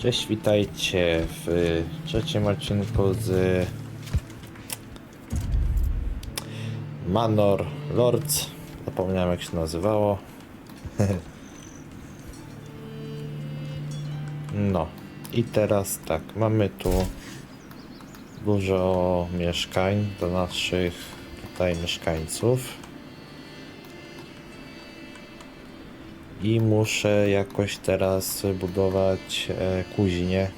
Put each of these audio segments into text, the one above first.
Cześć, witajcie w trzecim odcinku z Manor Lords. Zapomniałem jak się nazywało. No i teraz tak, mamy tu dużo mieszkań do naszych tutaj mieszkańców. I muszę jakoś teraz budować e, kuźnię.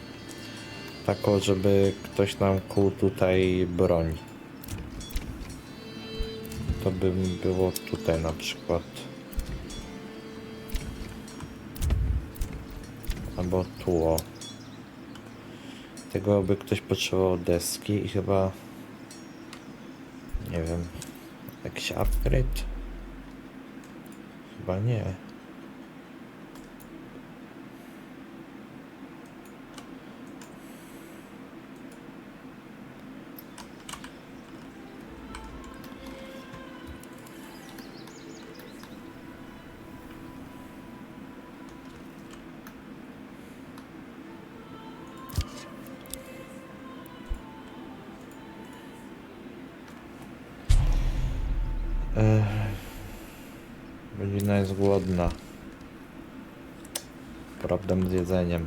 Taką, żeby ktoś nam kuł tutaj broń. To by było tutaj na przykład. Albo tu o. Tego by ktoś potrzebował deski i chyba nie wiem jakiś upgrade? Chyba nie. Rodzina jest głodna. Problem z jedzeniem.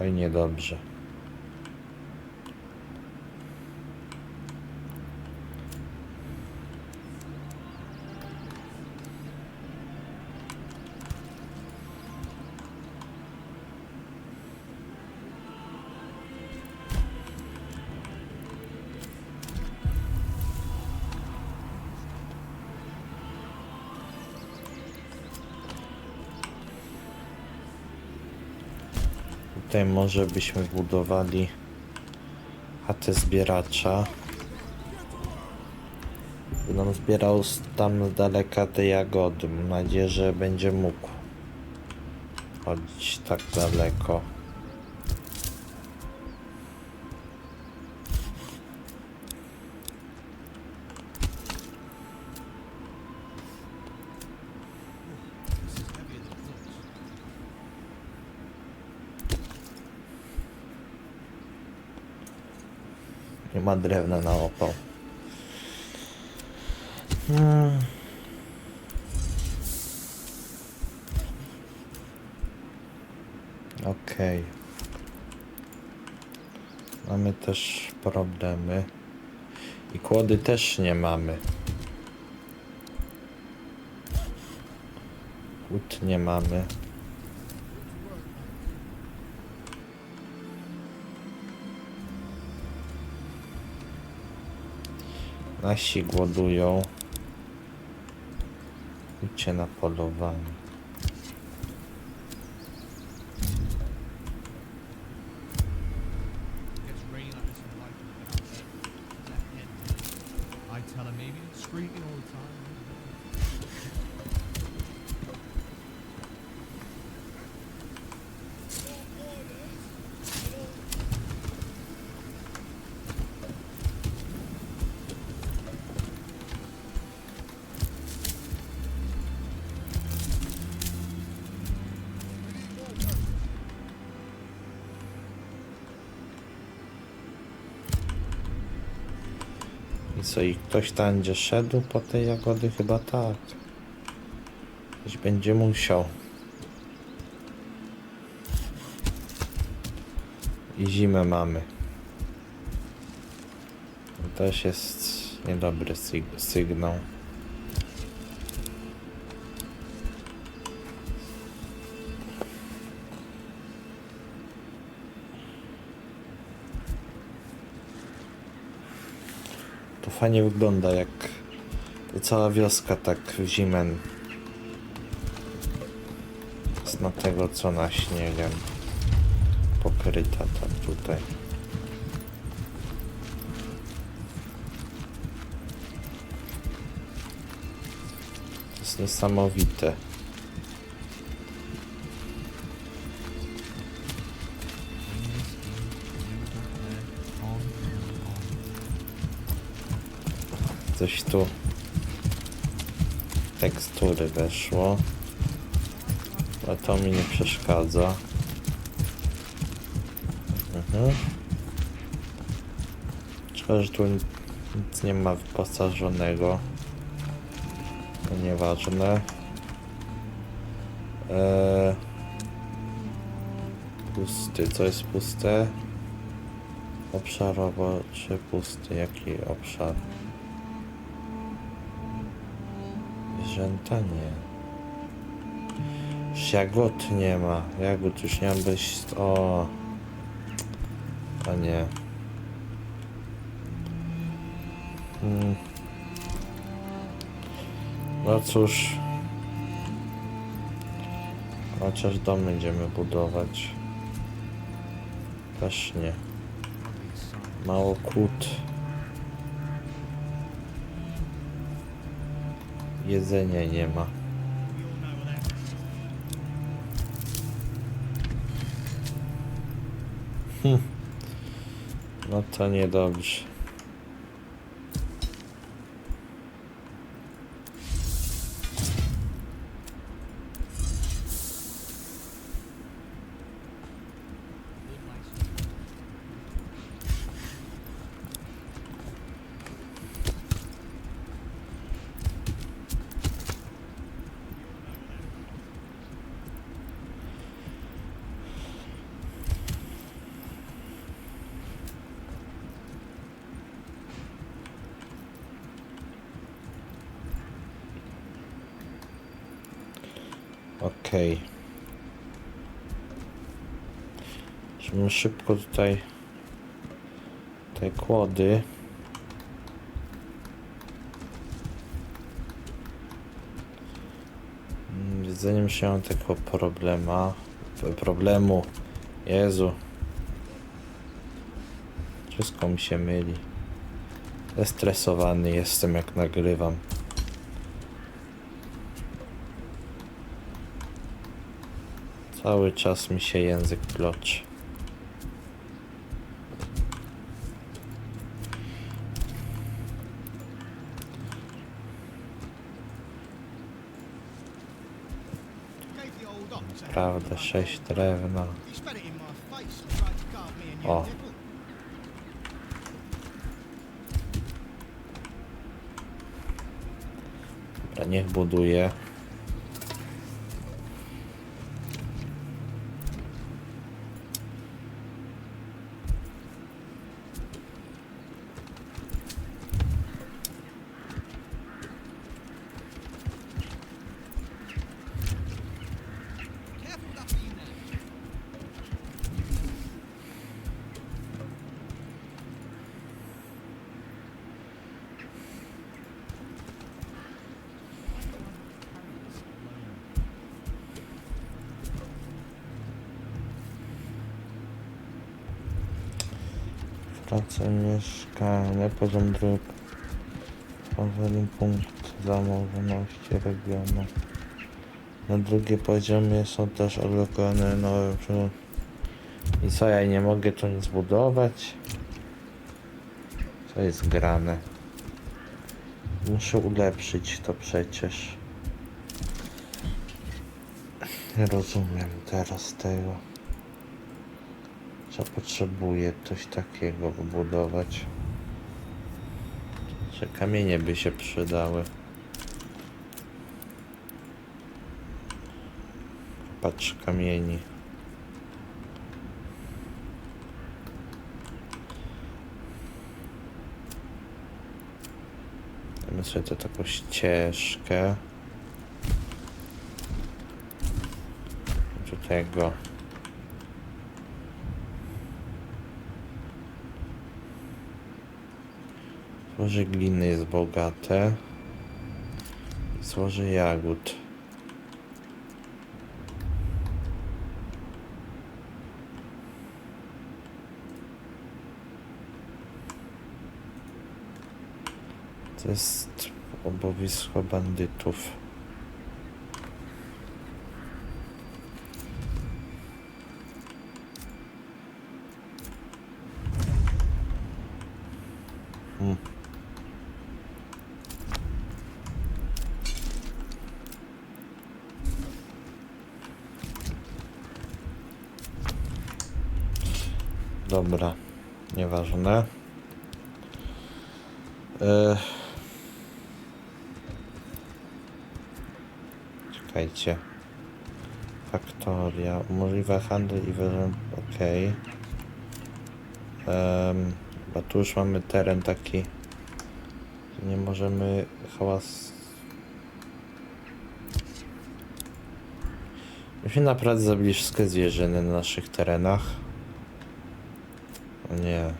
Oj, niedobrze. Tutaj może byśmy budowali chatę zbieracza. By nam zbierał tam z daleka te jagody. Mam nadzieję, że będzie mógł chodzić tak daleko. Ma drewna na opał. Hmm. Okej. Mamy też problemy. I kłody też nie mamy. Kłód nie mamy. Nasi głodują. Idźcie na polowanie. screaming all the time. Co, i ktoś tam będzie szedł po tej jagody? Chyba tak. Ktoś będzie musiał. I zimę mamy. To też jest niedobry syg- sygnał. Fajnie wygląda, jak cała wioska tak w zimę na tego co na śniegiem pokryta tam tutaj. To jest niesamowite. Coś tu tekstury weszło. Ale to mi nie przeszkadza. Mhm. Że tu nic nie ma wyposażonego. To nieważne. Eee, pusty, co jest puste? Obszarowo czy pusty? Jaki obszar? Zwierzęta nie. Jagód nie ma. Jagód już nie ma być. O. A nie. Hmm. No cóż. Chociaż dom będziemy budować. Też nie. Mało kłód. Jedzenia nie ma. Hm. No to niedobrze. Okej. Żebym szybko tutaj te kłody. Mm, Jedzeniem się tego problema. Problemu. Jezu. Wszystko mi się myli. Zestresowany jestem jak nagrywam. Cały czas mi się język ploczy. Prawda, sześć drewna. O. Dobra, niech buduje. Praca mieszkania, poziom dróg. Powoli punkt zamożności regionu. Na drugim poziomie są też odblokowane nowe I co, ja nie mogę tu nic budować? Co jest grane? Muszę ulepszyć to przecież. Nie rozumiem teraz tego. Co potrzebuję coś takiego wybudować? Że kamienie by się przydały. Patrz kamieni. Damy sobie to taką ścieżkę. Do. Złoże gliny jest bogate. Złoże jagód. To jest obowiązkowo bandytów. Hmm. Dobra, nieważne. E... Czekajcie. Faktoria. Umożliwia handel i wyżyn. Okej. Um, bo tu już mamy teren taki. Nie możemy hałas. Myśmy naprawdę zabili wszystkie zwierzyny na naszych terenach. O nie.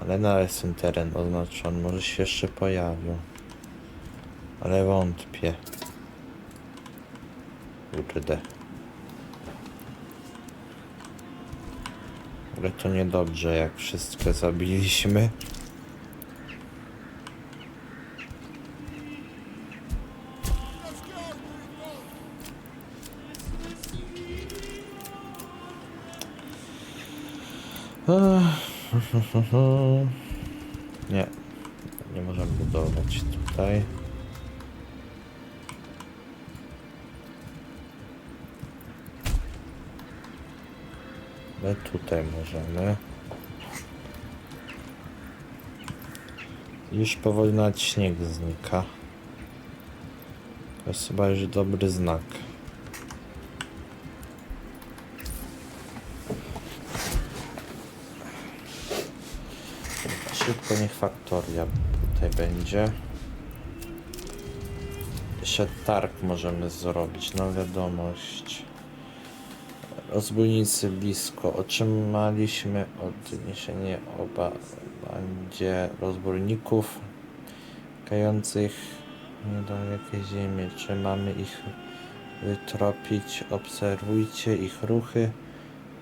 Ale na jest ten teren oznaczony. Może się jeszcze pojawił. Ale wątpię. Kurde. Ale to niedobrze, jak wszystko zabiliśmy. Nie, nie możemy budować tutaj. Tutaj możemy. Już powoli nawet śnieg znika. To jest chyba już dobry znak. Szybko niech faktoria tutaj będzie. Jeszcze targ możemy zrobić, no wiadomość. Rozbójnicy blisko. Otrzymaliśmy odniesienie o bandzie rozbójników kających niedalekie ziemie. Czy mamy ich wytropić? Obserwujcie ich ruchy.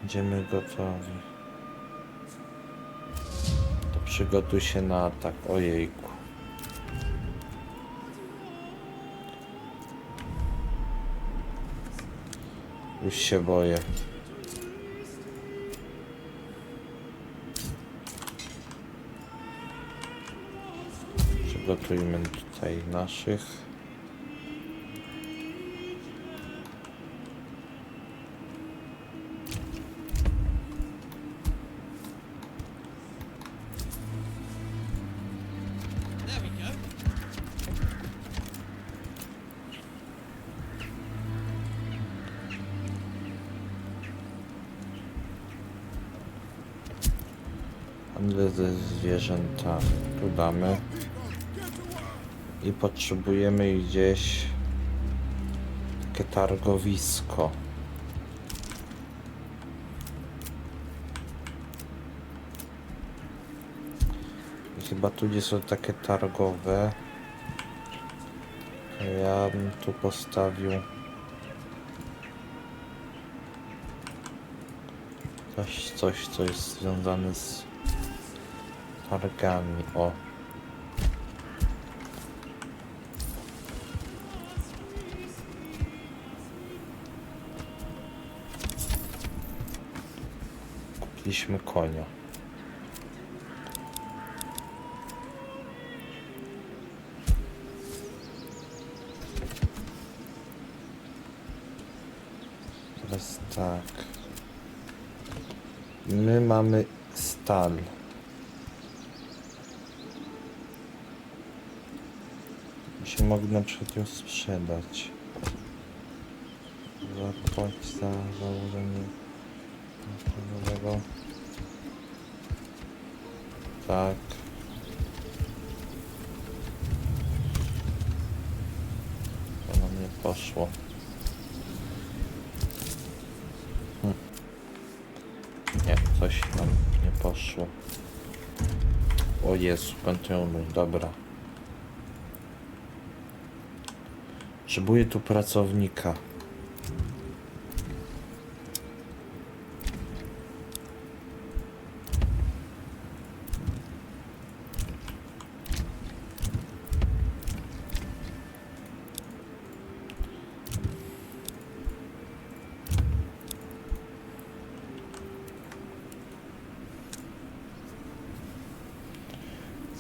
Będziemy gotowi. To przygotuj się na atak. Ojejku. Już się boję. Przygotujmy tutaj naszych. Zwierzętami. Tu damy. I potrzebujemy gdzieś takie targowisko. Chyba tu gdzie są takie targowe. Ja bym tu postawił coś, coś co jest związane z targami. O. Kupiliśmy konia. Teraz tak. My mamy stal. Mogli na przykład ją sprzedać. Zapłać za założenie nowego. Tak. To nam nie poszło. Hm. Nie, coś nam nie poszło. O Jezu, kontynuuj, dobra. Potrzebuję tu pracownika.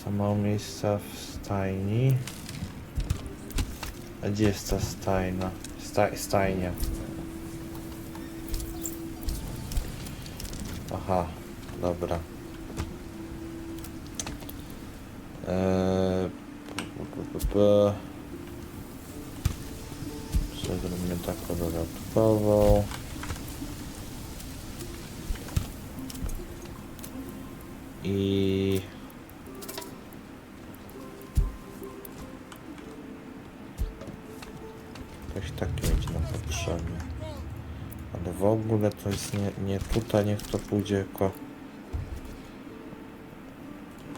Za mało miejsca w stajni. A gdzie jest ta stajna? Sta stajnia. Aha. Dobra. Eee. Zrobimy taką dodatkową. I potrzebne. Ale w ogóle to jest nie, nie tutaj, niech to pójdzie tylko...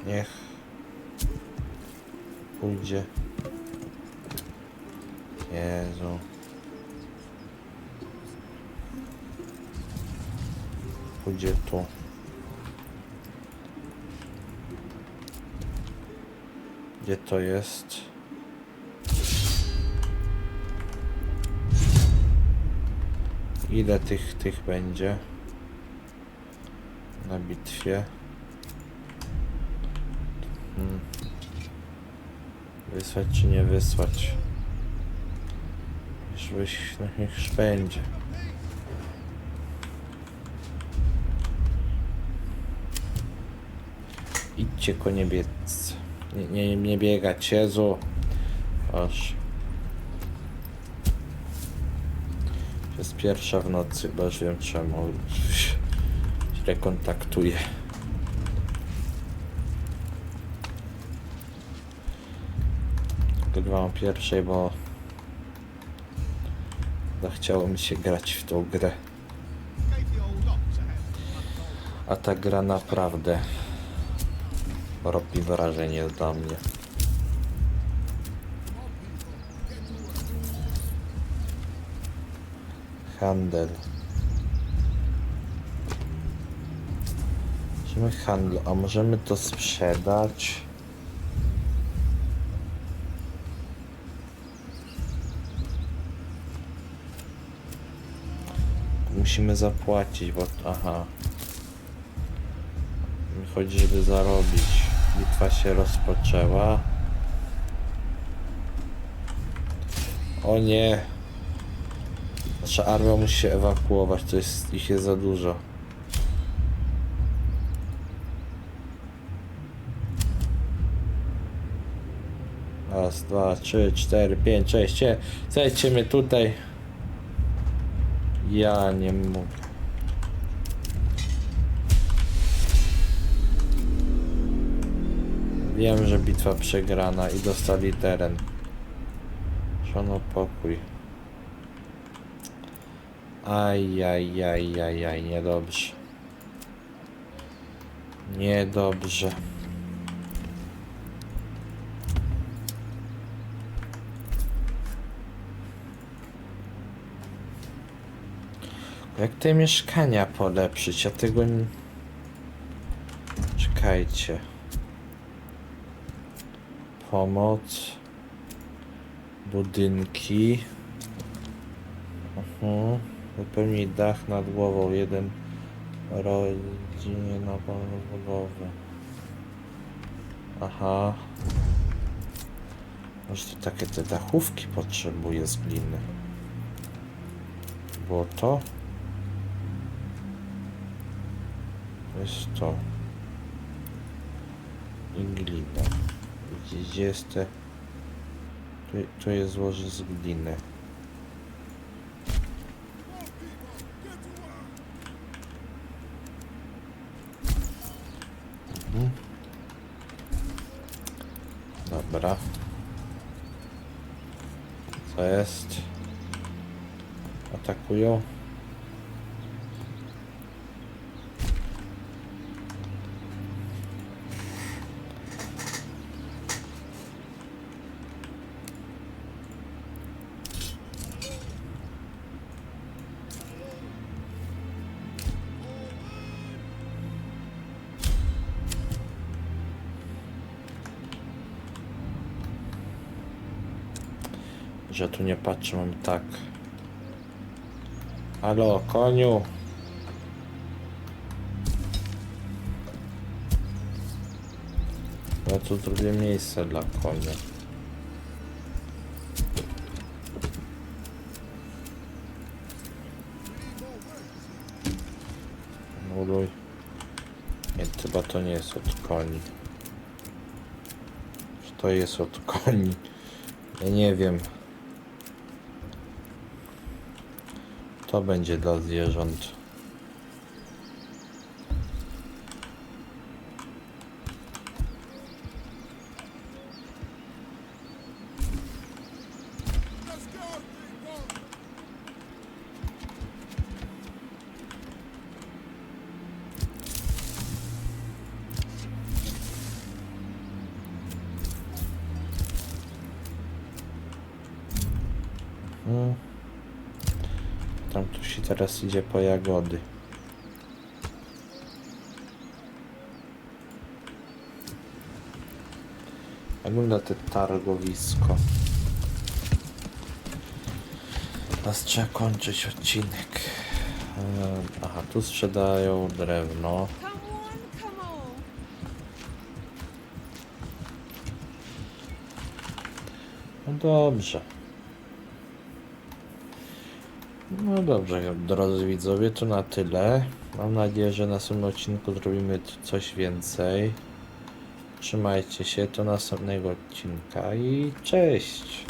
Niech... Pójdzie... Jezu... Pójdzie tu. Gdzie to jest? Ile tych, tych będzie na bitwie? Hmm. Wysłać czy nie wysłać? Już byś, no niech będzie. Idźcie konie biec. Nie, nie, nie biegać, Jezu. Aż. Jest pierwsza w nocy, bo już wiem czemu. Źle kontaktuję. Grywam o pierwszej, bo zachciało mi się grać w tą grę. A ta gra naprawdę robi wrażenie dla mnie. Handel. Możemy handlu, a możemy to sprzedać? Musimy zapłacić, bo... Aha. Mi chodzi, żeby zarobić. Bitwa się rozpoczęła. O nie! Nasza armia musi się ewakuować, to jest, ich jest za dużo. Raz, dwa, trzy, cztery, pięć, sześć, cie- zejdźcie mnie tutaj. Ja nie mogę. Wiem, że bitwa przegrana i dostali teren. Szano pokój. Aj, aj, aj, aj, aj, niedobrze. Niedobrze. Jak te mieszkania polepszyć? Ja tego nie... Czekajcie. Pomoc. Budynki. Mhm. Wypełnij dach nad głową. Jeden rodzinie na budowę. Aha. Może to takie te dachówki potrzebuje z gliny. Było to? Jest to. I glina. Gdzie jest te... Tu, tu jest złoże z gliny. Dobra. Co jest? Atakują. Że tu nie patrzę, mam tak. Halo, koniu. Ja tu zrobię miejsce dla konia. Muluj. Nie, chyba to nie jest od koni. Czy to jest od koni? Ja nie wiem. To będzie dla zwierząt. Teraz idzie po jagody. Jak wygląda te targowisko? Teraz trzeba kończyć odcinek. Ehm, Aha, tu sprzedają drewno. No dobrze. No dobrze, drodzy widzowie, to na tyle. Mam nadzieję, że na następnym odcinku zrobimy coś więcej. Trzymajcie się, do następnego odcinka i cześć!